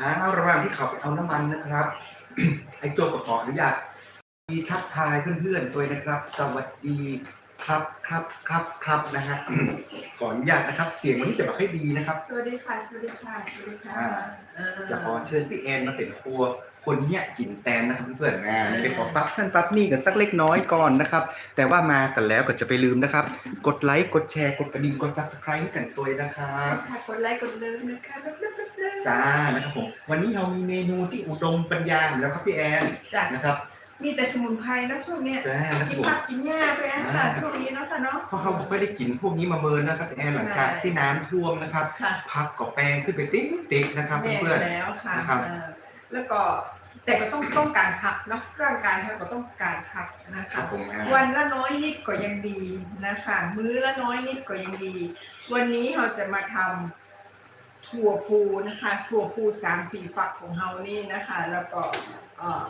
อ้าวระหว่างที่เขาไปเอาน้ำมันนะครับ ไอ้โจก็ขออนุญาตมีทักทายเพื่อนๆตัวนะครับ สวัสดีครับครับครับครับนะฮะขออนุญาตนะครับ เสียงวันนี้จะไม่ค่อยดีนะครับ สวัสดีค่ะ สวัสดีค่ะ สวัสดีค่ะอ่าเออจะขอเชิญพี่แอนมาเป็นครัว คนเนี้ยกินแตนนะครับเพื่อนๆงานไม่ได้ขอปั๊บนั่นปั๊บนี่กันสักเล็กน้อยก่อนนะครับ แต่ว่ามากันแล้วก็จะไปลืมนะครับ กดไลค์ กดแชร์ กดกระดิ่ง กดซับสไครต์ให้กันตัวนะครับใช่ค่ะ กดไลค์ กดเลิฟนะคะ เลิฟเลิฟเลิฟเลิฟจ้านะครับผมวันนี้เรามีเมนูที่อุดมปัญญาอยู่แล้วครับพี่แอนจ้ะนะครับมีแต่สมุนไพรนะช่วงเนี้ยจ้านะครักิบนผม ผักกินหญ้าไปอะค่ะช่วงนี้เนาะค่ะเนาะ เพราะเขาไม่ได้กินพวกนี้มาเมินนะครับพี่แอนหลังจากใช่ที่น้ำท่วมนะครับค่ะพักก็แปลงขึ้นไปติ๊กติ๊กนะครับแม่เพื่อน แล้วค่ะนะครับเออแล้วก็แต่ก็ต้องต้องการพักเนาะร่างกายเราก็ต้องการพักนะๆครัคะ บผมอ่าวันละน้อยนิดก็ยังดีนะคะ มื้อละน้อยนิดก็ยังดี วันนี้เราจะมาทำ ถั่วพูนะคะถั่วพูสามสี่ฝักของเรานี่นะคะ แล้วก็เอ่อ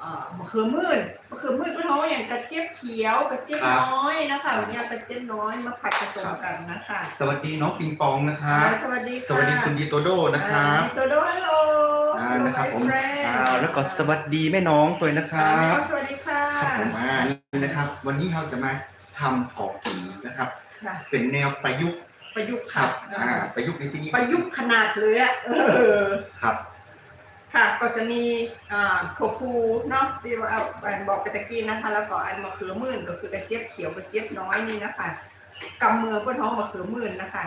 เอ่อมะเขือมื่นมะเขือมื่นก็ท้องอย่างกระเจี๊ยบเขียวกระเจี๊ยบน้อยนะคะวันนี้เอากระเจี๊ยบน้อยมาผัดผสมกันนะคะ สวัสดีน้องปิงปองนะครับอ่าสวัสดีค่ะสวัสดีคุณดีโตโดนะครับตัวโดฮัลโหลอ่านะครับผมเฟรนอ่าแล้วก็สวัสดีแม่น้องตัวนะครับสวัสดีค่ะครับผมอ่านี่นะครับ วันนี้เราจะมาทำของกินนะครับใช่เป็นแนวประยุกต์ ประยุกต์ครับนะอ่าคะประยุกต์ในที่นี้ประยุกต์ขนาดเลยอะเออ ครับ ค่ะ ก็จะมีอ่าถั่วพูเนาะที่ว่าเอาอันบอกไปตะกี้นะคะ แล้วก็อันมะเขือมื่นก็คือกระเจี๊ยบเขียวกระเจี๊ยบน้อยนี่นะคะกำมือก็ท้องมะเขือมื่นนะคะ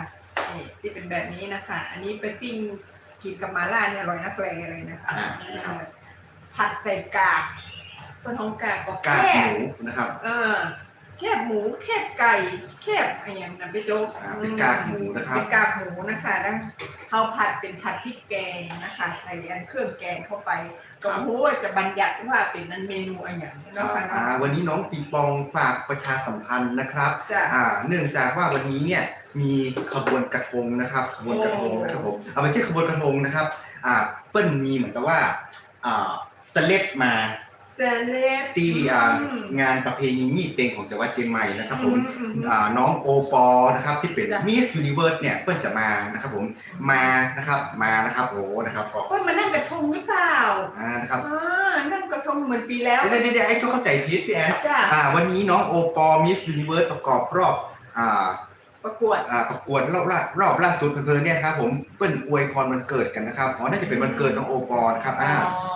นี่ที่เป็นแบบนี้นะคะ อันนี้เป็นปิ้งกินกับมาล่าเนี่ยอร่อยนักแลเลยนะคะอ่าอ่า ผัดใส่กากก็ท้องกากก็กากแค่หมูนะครับ เออ แคบหมูแคบไก่แคบอะไรอย่างนั้นพี่โจ๊กอ่าเป็นกากหมูนะครับ เป็นกากหมูนะคะแล้วเขาผัดเป็นผัดพริกแกงนะคะ ใส่อันเครื่องแกงเข้าไปก็โอ้ว่าจะบัญญัติว่าเป็นนั้นเมนูอะไรอย่างนี้ครัเนาะบค่ะอ่าวันนี้น้องปิงปองฝากประชาสัมพันธ์นะครับจะ อ่าเนื่องจากว่าวันนี้เนี่ยมีขบวนกระทงนะครับขบวนกระทงนะครับผมเอาไม่ใช่ขบวนกระทงนะครับอ่าเปิ้ลมีเหมือนกับว่าอ่าสเลดมา เซเลบ ที่อ่าอืมงานประเพณียี่เป็งของจังหวัดเชียงใหม่นะครับผมอือืมอ่าน้องโอปอนะครับที่เป็นจ้ะ มิสยูนิเวิร์สเนี่ยเปิ้ลจะมานะครับผมมานะครับมานะครับโอ้นะครับก็ว่ามานั่งกระทงหรือเปล่าอ่านะครับอ่านั่งกระทงเหมือนปีแล้ว เดี๋ยวเดี๋ยวเดี๋ยวไอ้ทุกเข้าใจผิดพี่แอนจ้ะ อ่าวันนี้น้องโอปอมิสยูนิเวิร์สประกอบรอบอ่า ประกวด อ่าประกวดรอบล่ารอบล่าสุดเพลินๆเนี่ยครับผมเปิ้ลอวยพรวันเกิดกันนะครับอ๋อน่าจะเป็นวันเกิดน้องโอปอนะครับอ่าอ๋อ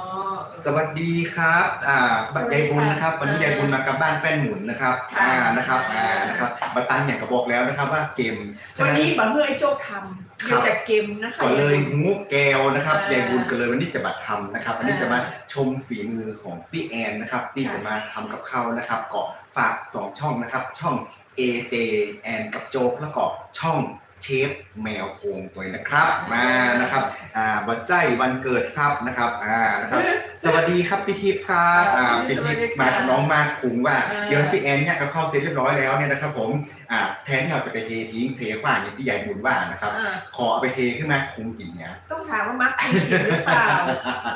สวัสดีครับอ่าสวัสดียายบุญนะครับค่ะวันนี้ยายบุญมากับบ้านแป้นหมุนนะครับค่ะ อ่านะครับอ่านะครับบัตตันเนี่ยก็บอกแล้วนะครับว่าเกมฉะวันนั้น นี้บะเพื่อไอ้โจ๊กทำครัเกี่ยบวจากเกมนะคะก็เลยงูแก้วนะครับอ่ายายบุญก็เลยวันนี้จะมาทำนะครับ วันนี้อ่าจะมาชมฝีมือของพี่แอนนะครับที่ค่ะจะมาทำกับข้าวนะครับก็ฝากสองช่องนะครับ ช่อง AJ แอนกับโจ๊กแล้วก็ช่อง เชฟแมวโพงตัวนะครับมานะครับอ่าบัจใจวันเกิดครับนะครับอ่านะครับสวัสดีครับพี่ทิพย์ครับอ่าสวัพี่สดีทิพย์ค่ะมากับน้องมากคุงว่าอ่าเดี๋ยวให้พี่แอนเนี่ยกับข้าวเสร็จเรียบร้อยแล้วเนี่ยนะครับผมอ่าแทนที่เราจะไปเททิ้งเทขว้างอย่างที่ยายบุญว่านะครับอ่าขอเอาไปเทขึ้นมาคุงกินเนี่ยต้องถามว่ามาร์คคุงกินหรือเปล่า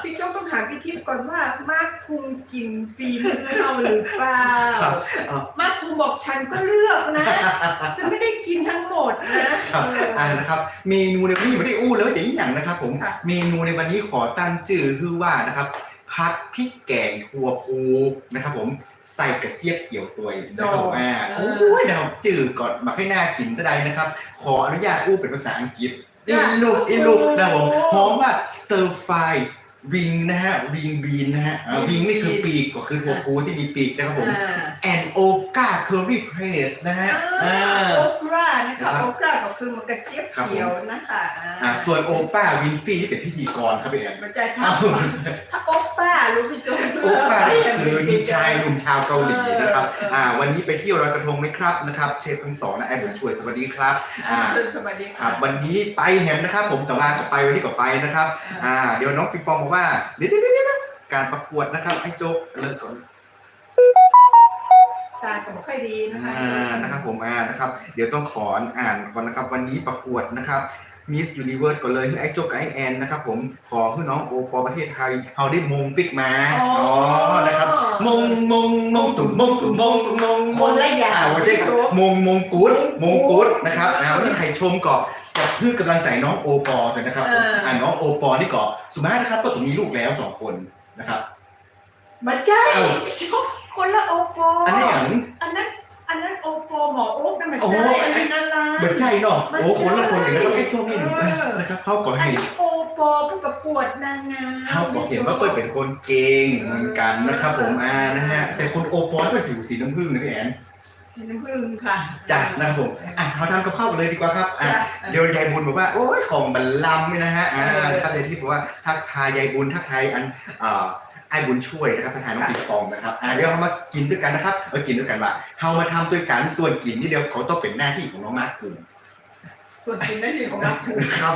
พี่โจ๊กต้องถามพี่ทิพย์ก่อนว่ามาร์คคุงกินฝีมือเราหรือเปล่าครับอ่ามาร์คคุงบอกฉันก็เลือกนะฉันไม่ได้กินทั้งหมดนะครับเอออ่านะครับ เมนูในวันนี้ไม่ได้อู้เลยว่าจะยิ่งอย่างนะครับ ผมค่ะเมนูในวันนี้ขอตั้งชื่อคือว่านะครับผัดพริกแกงหัวปูนะครับผมใส่กระเจี๊ยบเขียวตัวนะครับผมอ่าโอ้ยนะครับจืดก่อนมาให้น่ากินก็ได้นะครับ ขออนุญาตอู้เป็นภาษาอังกฤษอิลูอิลูนะครับผมพร้อมว่า stir fry วิงนะฮะวิงบีนนะฮะวิงนี่คือปีกก็คือหัวปูที่มีปีกนะครับผมอ่า and oka curry paste นะฮะอ่าอ่าโอปรานะครัคะบโอปราก็คือมันกระเจี๊ยบครับผมเขียวนะคะอ่าส่วนโอป้าวินฟี่ที่เป็นพิธีกรครับพี่แอนมันจะอ้าวทำถ้าโอปป้ารู้พี่โจ๊กโอป้านี่คือหนุ่มชายหนุ่มชาวเกาหลีนะครับเออเอออ่อ่าวันนี้ไปเที่ยวลอยกระทงไหมครับนะครับเชฟทั้งสองนะแอนผมช่วยสวัสดีครับอ่าอ่าขึ้นขึ้นมาดีครับ วันนี้ไปแฮมนะครับ ผมแต่ว่าก็ไปวันนี้ก็ไปนะครับอ่าเดี๋ยวน้องปิงปองบอกว่าเดี๋ยวเดี๋ยวเดี๋ยวเดี๋ยวการประกวดนะครับไอ้โจ๊กเริ่มก่อนตาก็ไม่ค่อยดีนะคะอ่านะครับผมอ่านะครับ เดี๋ยวต้องขออ่านก่อนนะครับ วันนี้ประกวดนะครับมิสยูนิเวิร์สก่อนเลยให้ไอ้โจ๊กกับไอ้แอนนะครับผมขอให้น้องโอปอประเทศไทยเขาได้มงปิกมาอ๋ออ๋นะครับมงมงมงตุ่มมงตุ่มมงตุ่มมงคนละอย่างอ่าวันนี้มงมงกุฎมงกุฎนะครับอ่าวันนี้ใครชมก็ ก็เพื่อกำลังใจน้องโอปอเลยนะครับเอออ่ อ่าน้องโอปอนี่ก็สุมานะครับก็ต้องมีลูกแล้วสองคนนะครับ มาใช่เอ้า คนละโอโปอันนี้อย่าง อันนั้น อันนั้นโอโปหมอโอ๊กนั่นมันโอ้ใช่ยอันนี้นั่นละเหมือนใจเนาะโอ้คนละคนอย่างนี้นก็แค่ช่วงนี้เออ นะครับเขาก็อันเห็นนี้โอโปเพิ่งประกวดนางงาม เขาก็เห็นว่าเปิดเป็นคนเก่งเหมือนกันนะครับ ผมอ่านะฮะแต่คนโอปอเป็นผิวสีน้ำผึ้งนะพี่แอน สีน้ำผึ้งค่ะ จ้ะนะครับผมอะเราทำกับข้าวกันเลยดีกว่าครับอะจ้ะเดี๋ยวยายบุญบอกว่าโอ้ยของบันลำเนี่ยนะฮะอ่าเออนะครับเดี๋ยวที่บอกว่าทักทายยายบุญทักทายอันอ่าไอ้บุญช่วยนะครับทักทายน้องค่ะ ปิงปองนะครับอ่าเดี๋ยวเรามากินด้วยกันนะครับมากินด้วยกันว่าเรามาทำด้วยกันส่วนกินนี่เดี๋ยวเขาต้องเป็นหน้าที่ของน้องมาร์คคุงส่วนกินนั่นที่ของมาคูครับ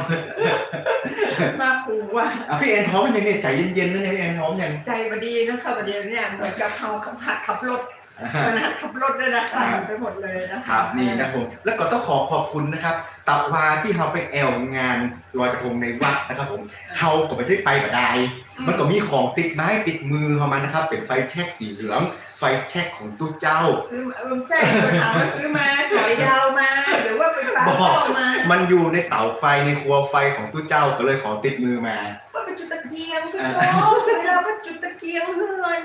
มาคูว่า อะพี่แอนพร้อมยังเนี่ยใจเย็นๆนะเนี่ยพี่แอนพร้อมยัง ใจบดีนะคะประเดี๋ยวเนี่ยเหมือนกับเขาขับหัดขับรถ มันหัดขับรถด้วยนะสั่นไปหมดเลยนะะครับนี่นะครับผมแล้วก็ต้องขอขอบคุณนะครับตับวาที่เราไปแอลงานลอยกระทงในวัดนะครับผมเราก็ไปได้ไปบัดใดมันก็มีของติดไม้ติดมือเข้ามานะครับ เป็นไฟแช็กสีเหลือง ไฟแช็กของตู้เจ้า ซื้อมาเออใช่คนถามว่าซื้อมาถอยยาวมาหรือว่าไปปาบอกเข้ามามันอยู่ในเตาไฟในครัวไฟของตู้เจ้าก็เลยขอติดมือมา ว่าเป็นจุดตะเกียงพี่โจ๊กเวลาเป็นจุดตะเกียงเฮือน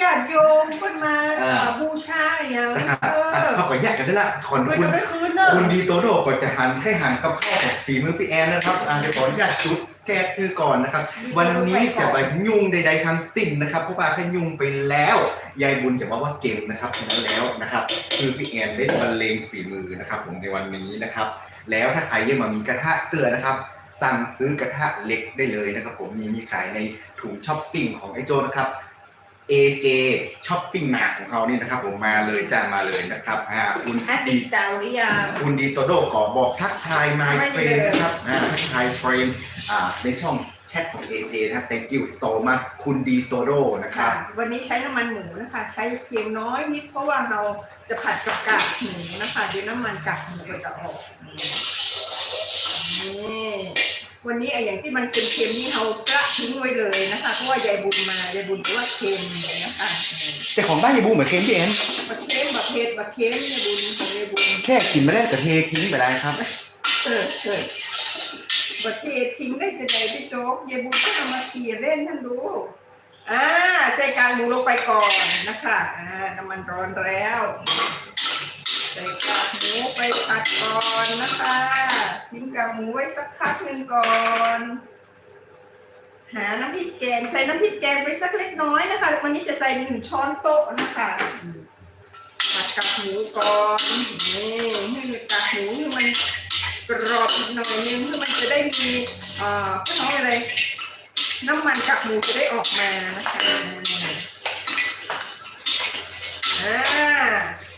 ญาติโยมเพิ่นมาอ่า บูชาอย่างอะเออะอเขาก็แยกกันได้ละขอนเพื่อนคุณจะไปคืนเนอะคุณดีโตโดก็จะหันให้หันกับข้าวของฝีมือพี่แอนนะครับอ่าเดี๋ยวขออนุญาตจุดแก้คือก่อนนะครับ วันนี้จะไปยุ่งใด ๆทั้งสิ้นนะครับเพราะว่าแค่ยุ่งไปแล้ว ยายบุญจะว่าว่าเกมนะครับฉะนั้นแล้วนะครับ คือพี่แอนได้บรรเลงฝีมือนะครับ ผมในวันนี้นะครับ แล้วถ้าใครยังมามีกระทะเตือนนะครับ สั่งซื้อกระทะเล็กได้เลยนะครับ ผมมีมีขายในถุงช้อปปิ้งของไอโจนะครับ AJ ช้อปปิ้งมาของเขานี่นะครับผมมาเลยจ้ามาเลยนะครับอ่าคุณแอปดีปี้เตาหรือยัง คุณดีโตโดขอบอกทักทาย my ไม่ได้ friend เลย นะครับอ่าทักทาย friend อ่าในช่องแชทของ AJ นะครับ thank you so much คุณดีโตโดนะคค่ะรับวันนี้ใช้น้ำมันหมูนะคะ ใช้เพียงน้อยนิดเพราะว่าเราจะผัดกับกากหมูนะคะเดี๋ยวน้ำมันกากหมูก็จะออกนี่ วันนี้ไอ้อย่างที่มันเค็มๆนี่เรากระทิ้งไว้เลยนะคะเพราะว่ายายบุญมายายบุญบอกว่าเค็มนะคะแต่ของบ้านยายบูเหมือนเค็มพี่แอนบักเค็มบักเผ็ดบักเค็มยายบุญของยายบุญแค่กินไม่ได้ก็เททิ้งไปได้ครับ เออเออบักเผ็ดทิ้งได้จะไหนพี่โจ๊กยายบุญก็เอามาเขี่ยเล่นท่านดูอ่าใส่กากหมูลงไปก่อนนะคะอ่าน้ำมันร้อนแล้ว ใส่กากหมูไปผัดก่อนนะคะทิ้งกากหมูไว้สักพักหนึ่งก่อน หาน้ำพริกแกงใส่น้ำพริกแกงไปสักเล็กน้อยนะคะ วันนี้จะใส่หนึ่งช้อนโต๊ะนะคะผัดกากหมูก่อนนี่ให้กากหมูนี่มันกรอบหน่อยนึงเพื่อมันจะได้มีเอ่อเขาเรียกอะไรน้ำมันกากหมูจะได้ออกมานะคะอ่า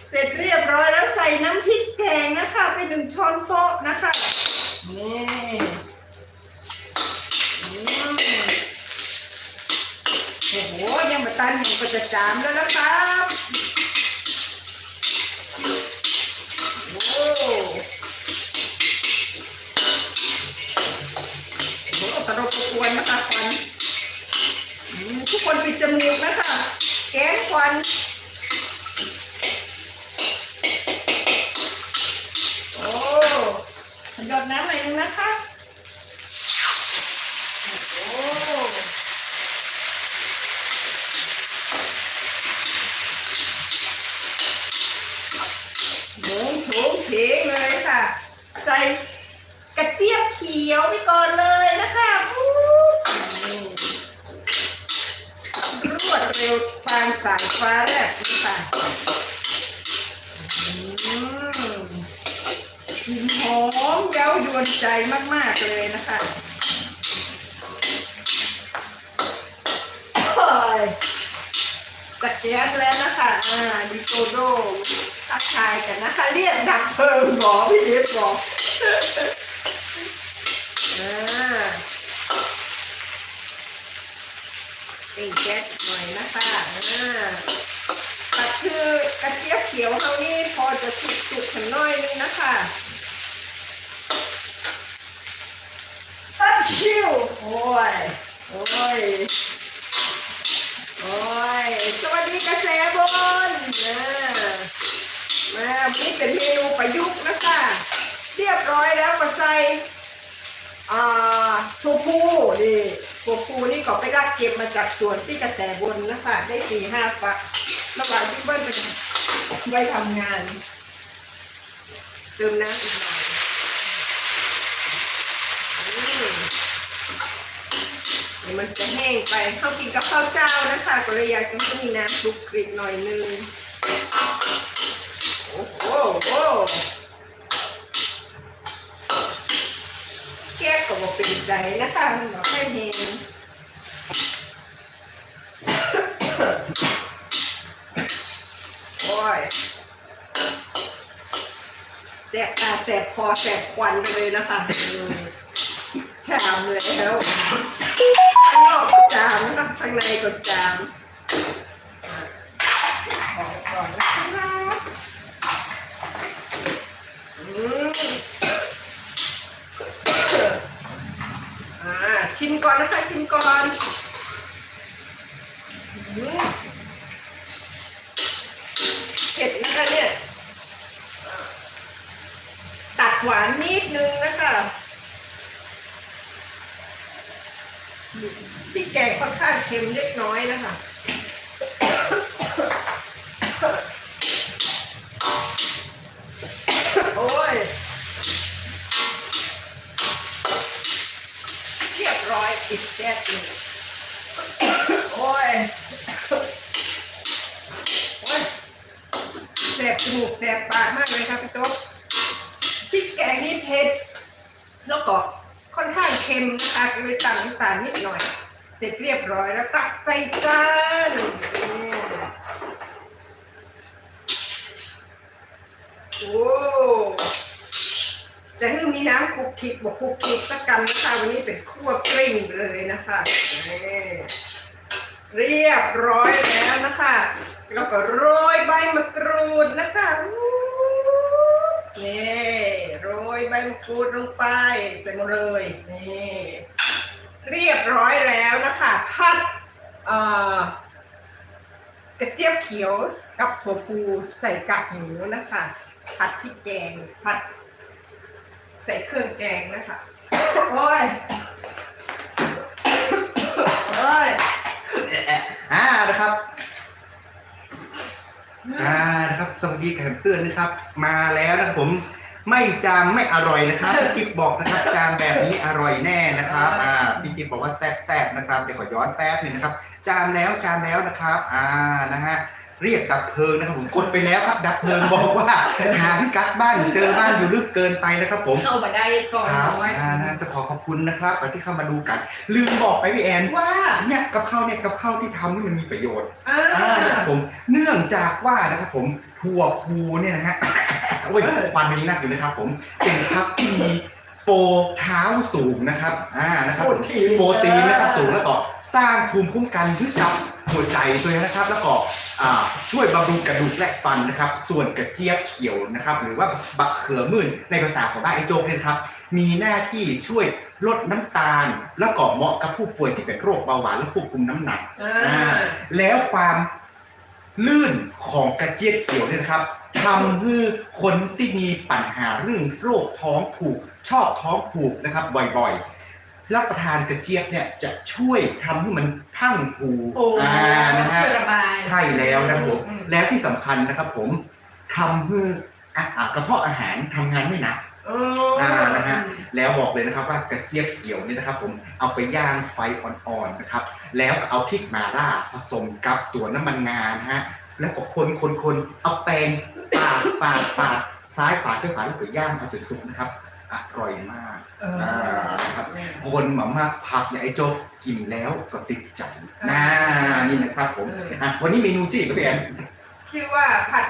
เสร็จเรียบร้อยแล้วใส่น้ำพริกแกงนะคะไปหนึ่งช้อนโต๊ะนะคะนี่โอ้โหยังมาตันหนึ่งก็จะจามแล้วนะครับโอ้โหโอ้โหตลบกวนนะคะควันทุกคนปิดจมูกนะคะแก๊สควัน น้ำหน่อยนึงนะคะ ยจักแก๊สแล้วนะคะอ่าดิโตโดทักทายกันนะคะ เรียกดับเพลิงหมอพี่เอฟบอกอ่าติงแก๊สหน่อยนะคะอ่าแต่คือกระเจี๊ยบเขียวเขานี่พอจะสุกสุกๆขันน้อยนึงนะคะอัดชิวโอ้ย โอ้ย โอ้ย สวัสดีกระแสบนนะมาวันนี้เป็นเมนูประยุกต์นะคะ เรียบร้อยแล้วก็ใส่อ่าถั่วพูนี่ถั่วพูนี่ก็ไปรักเก็บมาจากสวนที่กระแสบนนะคะ ได้สี่ห้าฝักระหว่างที่เบิ้ลไปไปทำงาน เติมน้ำอีกหน่อยอืมเดี๋ยวมันจะแห้งไปเข้ากินกับข้าวเจ้านะคะ ก็เลยอยากจะให้มีน้ำคลุกกริบหน่อยนึงโอ้โหโอ้แก้ก็บอกเป็นใจนะคะมันบอกให้เห็นโอ้ยแสบตาแสบคอแสบควันไปเลยนะคะอืมชามแล้วางนอกก็จามนะข้างในก็จามอะขอก่อนนะคะอืมอ่าชิมก่อนนะคะชิมก่อนเผ็ดนะคะเนี่ย ตัดหวานนิดนึงนะคะ พริกแกงค่อนข้างเค็มเล็กน้อยนะคะโอ้ยเรียบร้อยอีกแซ่บหนึ่งโอ้ยโอ้ยแสบจมูกแสบปากมากเลยครับพี่โต๊ะพริกแกงนี่เผ็ดแล้วก็ อนข้างเค็มนะคะก็เลยตำน้ำตาลนิดหน่อย เสร็จเรียบร้อยแล้วตักใส่จานอืมโอ้จะให้มีน้ำคลุกคลิกบอกคลุกคลิกสักกันนะคะวันนี้เป็นคั่วกลิ้งเลยนะคะเรียบร้อยแล้วนะคะแล้วก็โรยใบมะกรูดนะคะ นี่โรยใบมะกรูดลงไปไปหมดเลยนี่เรียบร้อยแล้วนะคะผัดกระเจี๊ยบเขียวกับถั่วพูใส่กากหมูนะคะผัดพริกแกงผัด ใส่เครื่องแกงนะคะโอ้ยโอ้ยอ่านะครับ อ่านะครับสวัสดีแขกเตือนนะครับ มาแล้วนะครับผมไม่จามไม่อร่อยนะครับพี่ติ๊บบอกนะครับจามแบบนี้อร่อยแน่นะครับอ่าพี่ติ๊บบอกว่าแซ่บๆนะครับเดี๋ยวขอย้อนแป๊บหนึงนะครับ จามแล้วจามแล้วนะครับ อ่านะฮะ เรียกดับเพลิงนะครับผมกดไปแล้วครับ ดับเพลิงบอกว่าหาพิกัดบ้านเจอบ้านอยู่ลึกเกินไปนะครับ ผมเข้ามาได้ซอยครับน้อยอ่านะจะขอขอบคุณนะครับที่เข้ามาดูกัน ลืมบอกไปพี่แอนว่าเนี่ยกับข้าวเนี่ยกับข้าวที่ทำนี่มันมีประโยชน์อ่าอ่านะครับผมเนื่องจากว่านะครับผมถั่วพูเนี่ยนะฮะโอ้ยควันมันยังนักอยู่นะครับ ผมเป็นพักที่มีโปรเท้าสูงนะครับอ่านะครับผมโปรตีนนะครับสูงแล้วก็สร้างภูมิคุ้มกันให้กับหัวใจตัวเองนะครับ แล้วก็อ่า ช่วยบำรุงกระดูกและฟันนะครับ ส่วนกระเจี๊ยบเขียวนะครับ หรือว่าบักเขือมื่นในภาษาของบ้านไอโจ๊กเนี่ยนะครับ มีหน้าที่ช่วยลดน้ำตาล แล้วก็เหมาะกับผู้ป่วยที่เป็นโรคเบาหวานและควบคุมน้ำหนักอ่าแล้วความลื่นของกระเจี๊ยบเขียวเนี่ยนะครับทำให้คนที่มีปัญหาเรื่องโรคท้องผูก ชอบท้องผูกนะครับบ่อยๆ รับประทานกระเจี๊ยบเนี่ยจะช่วยทำให้มันพรั่งผูโอ้อ่านะฮะ ช่วยระบาย ใช่แล้วนะครับผม อืม แล้วที่สำคัญนะครับผมทำให้อะอะกระเพาะอาหารทำงานไม่หนักเออ่านะฮะ แล้วบอกเลยนะครับว่ากระเจี๊ยบเขียวนี่นะครับผมเอาไปย่างไฟอ่อนๆนะครับ แล้วก็เอาพริกมาล่าผสมกับตัวน้ำมันงานะฮะแล้วก็คนคนคนเอาแปรงปาดปาดปาดซ้ายขวาซ้ายขวาแล้วก็ย่างเอาจนสุกนะครับ อร่อยมากเอออ่านะครับคนหมามากผักอย่างไอ้โจ๊กกินแล้วก็ติดใจน่านี่นะครับผมอะวันนี้เมนูจี้กับพี่แอนชื่อว่าผัด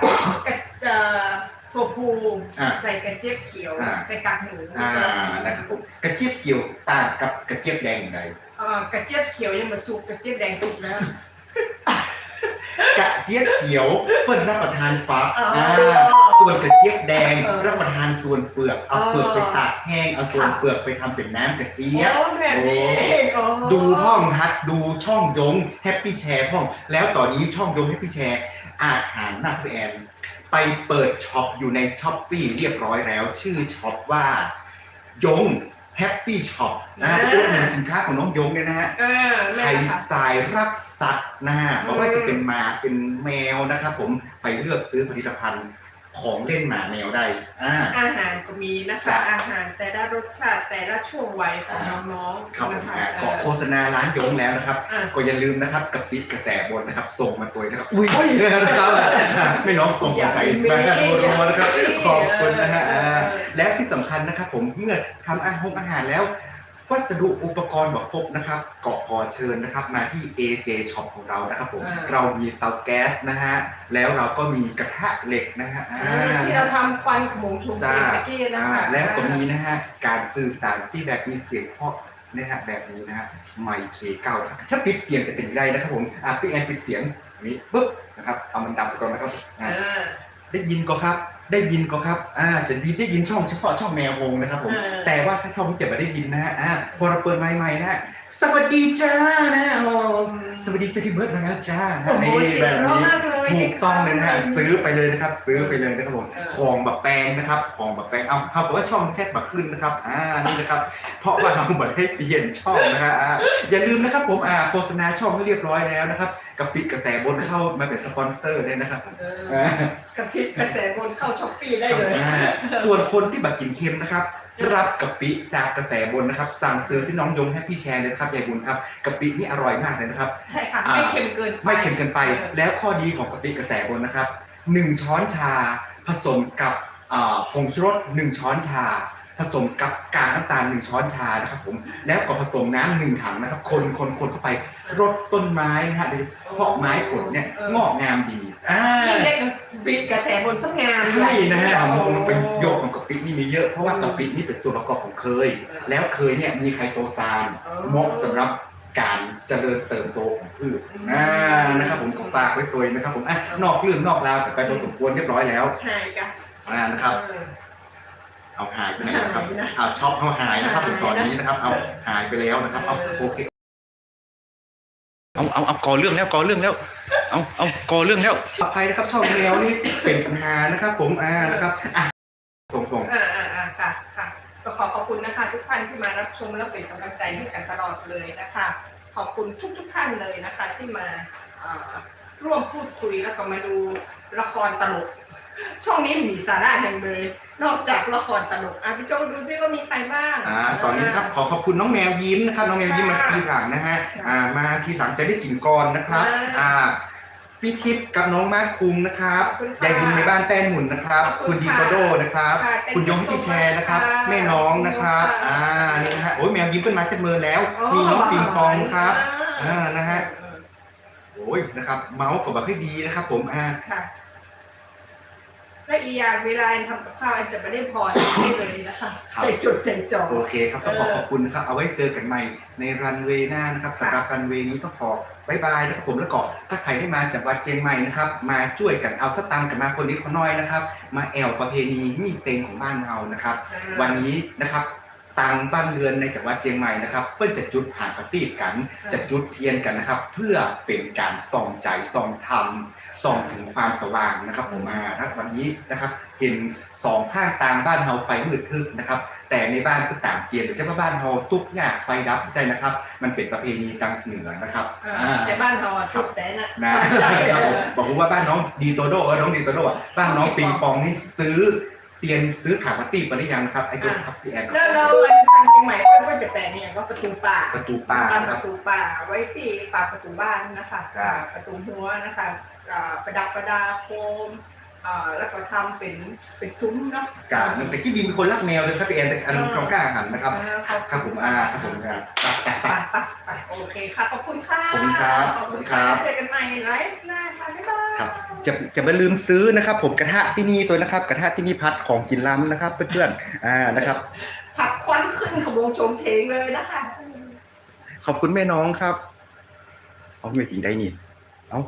กระเอ่อถั่วพูอ่าใส่กระเจี๊ยบเขียวอ่าใส่กากหมูอ่านะครับผมกระเจี๊ยบเขียวต่างกับกระเจี๊ยบแดงอย่างไรเอ่อกระเจี๊ยบเขียวยังมาสุกกระเจี๊ยบแดงสุกแล้ว กระเจี๊ยบเขียวเปิ้ลรับประทานฟักอ๋ออ่อ่าส่วนกระเจี๊ยบแดงเออรับประทานส่วนเปลือกเอาอ๋อเปลือกไปตากแห้งเอาส่วนค่ะเปลือกไปทำเป็นน้ำกระเจี๊ยบโอ้แบบนี้โอ้ดูห้องฮัทดูช่องยงแฮปปี้แชร์ห้อง แล้วตอนนี้ช่องยงแฮปปี้แชร์อาหารมากพี่แอนไปเปิดช็อปอยู่ในช้อปปีเรียบร้อยแล้ว ชื่อช็อปว่ายง แฮปปี้ช็อปนะฮะอ่าเป็นหนึ่งสินค้าของน้องยงเนี่ยนะฮะเออไทแม่ยค่ะ สายรักสัตว์นะฮะอืมไม่ว่าจะเป็นหมาเป็นแมวนะครับผมไปเลือกซื้อผลิตภัณฑ์ ของเล่นหมาแมวได้อ่า อาหารก็มีนะคะ จ้ะ อาหารแต่ละรสชาติแต่ละช่วงวัยของน้องครับๆผมนะคะอ่าเกาะโฆษณาร้านยงแล้วนะครับ อะก็อย่าลืมนะครับกระปิดกระแสบนนะครับส่งมาตัวนะครับ อุ้ยนะครับไม่น้องส่งกำลังใจมารัวๆนะครับขอบคุณนะฮะอ่าและที่สำคัญนะครับผมเมื่อทำอาหารอาหารแล้ว วัสดุอุปกรณ์บอกครบนะครับเกาะขอเชิญนะครับมาที่ AJ Shop ของเรานะครับผม อ่า เรามีเตาแก๊สนะฮะ แล้วเราก็มีกระทะเหล็กนะฮะอ่าที่เราทำควันขโมงชุมจ้าเมื่อกี้นะอ่าคะแล้วก็มีนะฮะ การสื่อสารที่แบบมีเสียงเพราะนะฮะแบบนี้นะฮะไมค์เคเก้าครับถ้าปิดเสียงจะเป็นยังไงนะครับผมอ่าพี่แอนปิดเสียงอย่างนี้ปุ๊บนะครับเอามันดับไปก่อนนะครับอ่าอ่าได้ยินก็ครับ ได้ยินก็ครับ อ่า จะดีได้ยินช่องเฉพาะช่องแมววงนะครับผมเออแต่ว่าถ้าช่องที่จะไม่ได้ยินนะฮะ อ่า พอเราเปิดไมค์ใหม่นะฮะ สวัสดีจ้านะโอ้สวัสดีจ้าพี่เบิร์ดมาแล้วจ้านะโอ้โหนี่เสียแบงบเพราะนี้มากเลยถูกต้องเลยนะฮะค่ะซื้อไปเลยนะครับ ซื้อไปเลยนะครับผมเออ ของแบบแปลงนะครับของแบบแปลงเอาเอาแต่ว่าช่องแชทมาขึ้นนะครับอ่านี่นะครับ เพราะว่าเราบัได้เปลี่ยนช่องนะฮะอ่าอย่าลืมนะครับผมอ่าโฆษณาช่องให้เรียบร้อยแล้วนะครับกับปิดกระแสบนเข้ามาเป็นสปอนเซอร์เลยนะครับผมเอออ่ากระพริบกระแสบนเข้าช้อปปี้ได้เลยอ่าส่วนคนที่แบบกินเค็มนะครับ รับกะปิจากกระแสบนนะครับ สั่งซื้อที่น้องยงให้พี่แชร์เลยนะครับยายบุญครับกะปินี่อร่อยมากเลยนะครับ ใช่ค่ะอ่าไม่เค็มเกินปไม่เค็มเกินไปเออแล้วข้อดีของกะปิกระแสบนนะครับหนึ่งช้อนชาผสมกับอ่าผงชูรสหนึ่งช้อนชา ผสมกับกากน้ำตาลหนึ่งช้อนชานะครับผมแล้วก็ผสมน้ำหนึ่งถังนะครับ คนคนคนเข้าไปรดต้นไม้นะฮะโดยเฉพาะไม้ผลเนี่ยงอกงามดีอ่ายิ่งเล็กปิดกระแสบนสักงามใช่นะฮะโอ้มันเป็นโยกของกะปินี่มีเยอะเพราะว่ากะปินี่เป็นส่วนประกอบของเคย แล้วเคยเนี่ยมีไคโตซานอ๋อเหมาะสำหรับการเจริญเติบโตของพืชอืมอ่านะครับผมก็ฝากไว้ตัวเองนะครับผมอะนอกเรื่องนอกราวแต่ไปพอสมควรเรียบร้อยแล้วหายกันอ่านะครับ เออเอาหายไปไหนนะครับหายนะเอาช็อปเอาหายนะครับผมหายนะตอนนี้นะครับเอาหายไปแล้วนะครับเอาเออโอเคเอาเอาเอาก่อเรื่องแล้วก่อเรื่องแล้ว เอาเอาก่อเรื่องแล้วขออภัยนะครับช่องแมวนี่เป็นปัญหานะครับ ผมอ่านะครับอะส่งส่งอ่าอ่าอ่าค่ะค่ะก็ขอขอบคุณนะคะ ทุกท่านที่มารับชมและเป็นกำลังใจให้กันตลอดเลยนะคะ ขอบคุณทุกทุกๆท่านเลยนะคะ ที่มาเอ่อร่วมพูดคุยแล้วก็มาดูละครตลก ช่องนี้มีสาระแห่งเลย นอกจากละครตลกอะพี่โจดูซิว่ามีใครบ้างอ่าตอนนี้นะครับขอขอบคุณน้องแมวยิ้มนะครับน้องแมวยิ้มมาทีหลังนะฮะอ่ามาทีหลังจะได้กินก่อนนะครับอ่าพี่ทิพย์กับน้องมาร์คคุงนะครับขอบคุณค่ะยายบุญในบ้านแป้นหมุนนะครับขอบคุคุณณดีค่ะโตโดนะครับค่ะคุณยงพี่แชร์นะครับค่ะแม่น้องนะครับขอบคุณค่ะอ่า นี่นะฮะ โอ้ยแมวยิ้มขึ้นมาเจ็ดมือแล้วอ๋อมีน้องปิงปองครับอ่าอ่า นะฮะ โอ้ย นะครับ เมาส์กับบักให้ดีนะครับผม อ่าค่ะ และอีกอย่างเวลาทำกับข้าวอันจะไม่ได้พอนี่เลยนะคะใจจดใจจ่อ โอเคครับ ต้องขอขอบคุณนะครับ เอาไว้เจอกันใหม่ในรันเวย์หน้านะครับสำหรับรันเวย์นี้ต้องขอบายบายนะครับผมแล้วก็ถ้าใครได้มาจากวัดเจียงใหม่นะครับ มาช่วยกันเอาสตังค์กันมาคนนิดคนน้อยนะครับ มาแอวประเพณีนี่เต็งของบ้านเรานะครับ วันนี้นะครับต่างบ้านเรือนในจังหวัดเชียงใหม่นะครับเพื่อจะจุดผ่านประทีปกัน จะจุดเทียนกันนะครับ เพื่อเป็นการส่องใจส่องธรรม ส่องถึงความสว่างนะครับผมอ่าถ้าวันนี้นะครับ เห็นสองข้างต่างบ้านเฮาไฟมืดทึบนะครับ แต่ในบ้านก็ต่างเปลี่ยนหรือจะว่าบ้านเฮาตุกยากไฟดับใจนะครับ มันเป็นประเพณีทางเหนือนะครับอ่าอ่าแต่บ้านเราอะทุบแต่นะนะครับผมบอกว่าบ้านน้องดีโตโดเออน้องดีโตโดอะบ้านน้องปิงปองนี่ซื้อเตียนซื้อผ่าปาร์ตี้ไปหรือยังครับไอ้ตัวครับพี่แอนครับแล้วเราอันทางเชียงใหม่ก็ว่าจะแต่งเนี่ยก็ประตูป่าประตูป้าทำนะปครับระตูป่าไว้ที่ปากประตูบ้านนะคะจ้ะประตูหัวนะคะอ่า ประดับประดาโคมอ่าแล้วก็ทำเป็นเป็นซุ้มเนาะกาแต่กี้มีคนรักแมวเลยครับพี่แอนแต่อันนั้นเขากล้าหันนะครับอ่าขอบครับผมอ่าครับผมครับไปไปไปไปไปไปโอเคค่ะขอบคุณค่ะขอบคุณครับขอบคุณขอบคุณครัค่ะบเจอกันใหม่ไลฟ์หน้าค่ะบ๊ายบายครับจะจะไม่ลืมซื้อนะครับ ผมกระทะที่นี่ตัวนะครับ กระทะที่นี่พัดของกินล้ำนะครับ เพื่อนๆอ่านะครับผักควันขึ้นขบวงโฉมเฉงเลยนะคะขอบคุณแม่น้องครับเอาไม่จริงได้นี่เอา